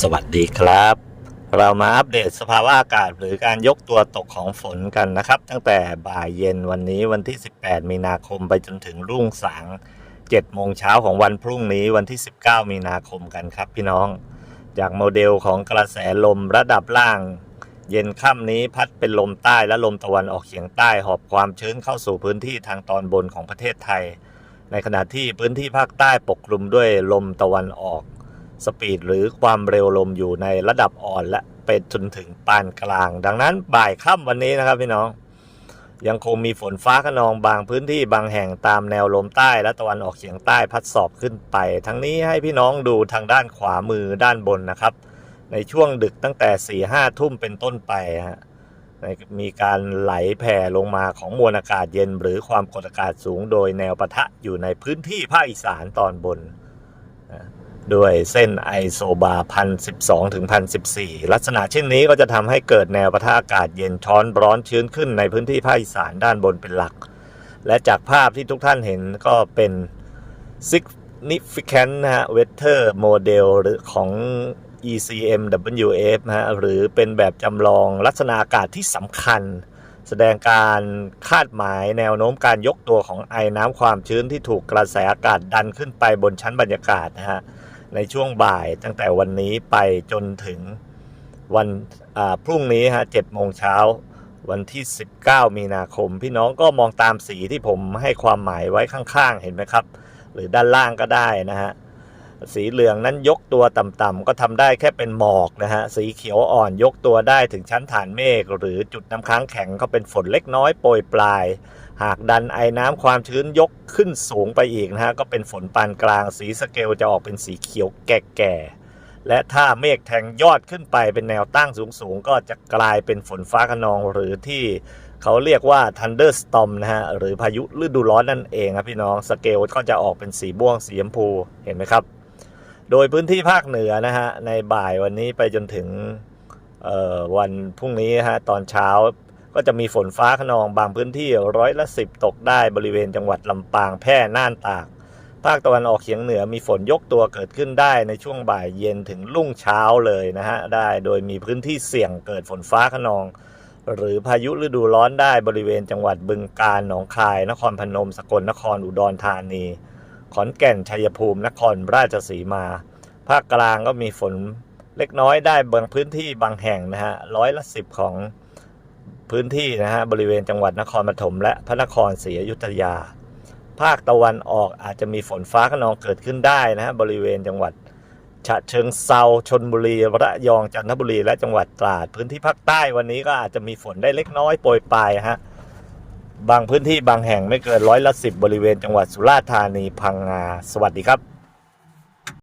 สวัสดีครับ เรามาอัปเดตสภาวะอากาศหรือการยกตัวตกของฝนกันนะครับ ตั้งแต่บ่ายเย็นวันนี้วันที่ 18 มีนาคมไปจนถึงรุ่งสาง7โมงเช้าของวันพรุ่งนี้วันที่ 19 มีนาคมกันครับพี่น้อง จากโมเดลของกระแสลมระดับล่าง เย็นค่ำนี้พัดเป็นลมใต้และลมตะวันออกเฉียงใต้หอบความชื้นเข้าสู่พื้นที่ทางตอนบนของประเทศไทย ในขณะที่พื้นที่ภาคใต้ปกคลุมด้วยลมตะวันออก สปีดหรือความเร็วลมอยู่ในระดับอ่อนและเป็นจนถึงปานกลาง ดังนั้นบ่ายค่ำวันนี้นะครับพี่น้อง ยังคงมีฝนฟ้าขนองบางพื้นที่บางแห่งตามแนวลมใต้และตะวันออกเฉียงใต้พัดสอบขึ้นไป ทั้งนี้ให้พี่น้องดูทางด้านขวามือด้านบนนะครับ ในช่วงดึกตั้งแต่4ี่ห้าทุ่มเป็นต้นไปฮะมีการไหลแผ่ลงมาของมวลอากาศเย็น หรือความกดอากาศสูงโดยแนวปะทะอยู่ในพื้นที่ภาคอีสานตอนบน ด้วยเส้นไอโซบาพันสิบสองถึงพันสิบสี่ลักษณะเช่นนี้ก็จะทำให้เกิดแนวปะทะอากาศเย็นช้อนร้อนชื้นขึ้นในพื้นที่ภาคอีสานด้านบนเป็นหลัก และจากภาพที่ทุกท่านเห็นก็เป็น significant นะฮะ weather model หรือของ ECMWF นะฮะหรือเป็นแบบจำลองลักษณะอากาศที่สำคัญ แสดงการคาดหมายแนวโน้มการยกตัวของไอน้ำความชื้นที่ถูกกระแสอากาศดันขึ้นไปบนชั้นบรรยากาศนะฮะ ในช่วงบ่ายตั้งแต่วันนี้ไปจนถึงวันพรุ่งนี้ฮะ7โมงเช้าวันที่ 19 มีนาคม พี่น้องก็มองตามสีที่ผมให้ความหมายไว้ข้างๆ เห็นไหมครับ หรือด้านล่างก็ได้นะฮะ สีเหลืองนั้นยกตัวต่ำๆก็ทำได้แค่เป็นหมอกนะฮะ สีเขียวอ่อนยกตัวได้ถึงชั้นฐานเมฆหรือจุดน้ำค้างแข็งก็เป็นฝนเล็กน้อยโปรยปลาย หากดันไอ้น้ำความชื้นยกขึ้นสูงไปอีกนะฮะ ก็เป็นฝนปานกลาง สีสเกลจะออกเป็นสีเขียวแก่ๆ และถ้าเมฆแทงยอดขึ้นไปเป็นแนวตั้งสูงๆ ก็จะกลายเป็นฝนฟ้าคะนองหรือที่เขาเรียกว่า thunderstorm นะฮะ หรือพายุฤดูร้อนนั่นเองครับพี่น้อง สเกลก็จะออกเป็นสีม่วงสีชมพู เห็นไหมครับ โดยพื้นที่ภาคเหนือนะฮะในบ่ายวันนี้ไปจนถึงวันพรุ่งนี้ฮะตอนเช้าก็จะมีฝนฟ้าขนองบางพื้นที่ร้อยละสิบตกได้บริเวณจังหวัดลำปางแพร่น่านตาก ภาคตะวันออกเฉียงเหนือมีฝนยกตัวเกิดขึ้นได้ในช่วงบ่ายเย็นถึงรุ่งเช้าเลยนะฮะได้โดยมีพื้นที่เสี่ยงเกิดฝนฟ้าขนอง หรือพายุฤดูร้อนได้บริเวณจังหวัดบึงกาฬหนองคาย นครพนม สกลนครอุดรธานี ขอนแก่นชัยภูมิ นครราชสีมา ภาคกลางก็มีฝนเล็กน้อยได้บางพื้นที่บางแห่งนะฮะร้อยละสิบของพื้นที่นะฮะบริเวณจังหวัดนครปฐมและพระนครศรีอยุธยา ภาคตะวันออกอาจจะมีฝนฟ้าขนองเกิดขึ้นได้นะฮะบริเวณจังหวัดฉะเชิงเซาชนบุรีระยองจันทบุรีและจังหวัดตราด พื้นที่ภาคใต้วันนี้ก็อาจจะมีฝนได้เล็กน้อยโปรยปลายฮะ บางพื้นที่บางแห่งไม่เกินร้อยละสิบบริเวณจังหวัดสุราษฎร์ธานีพังงา สวัสดีครับ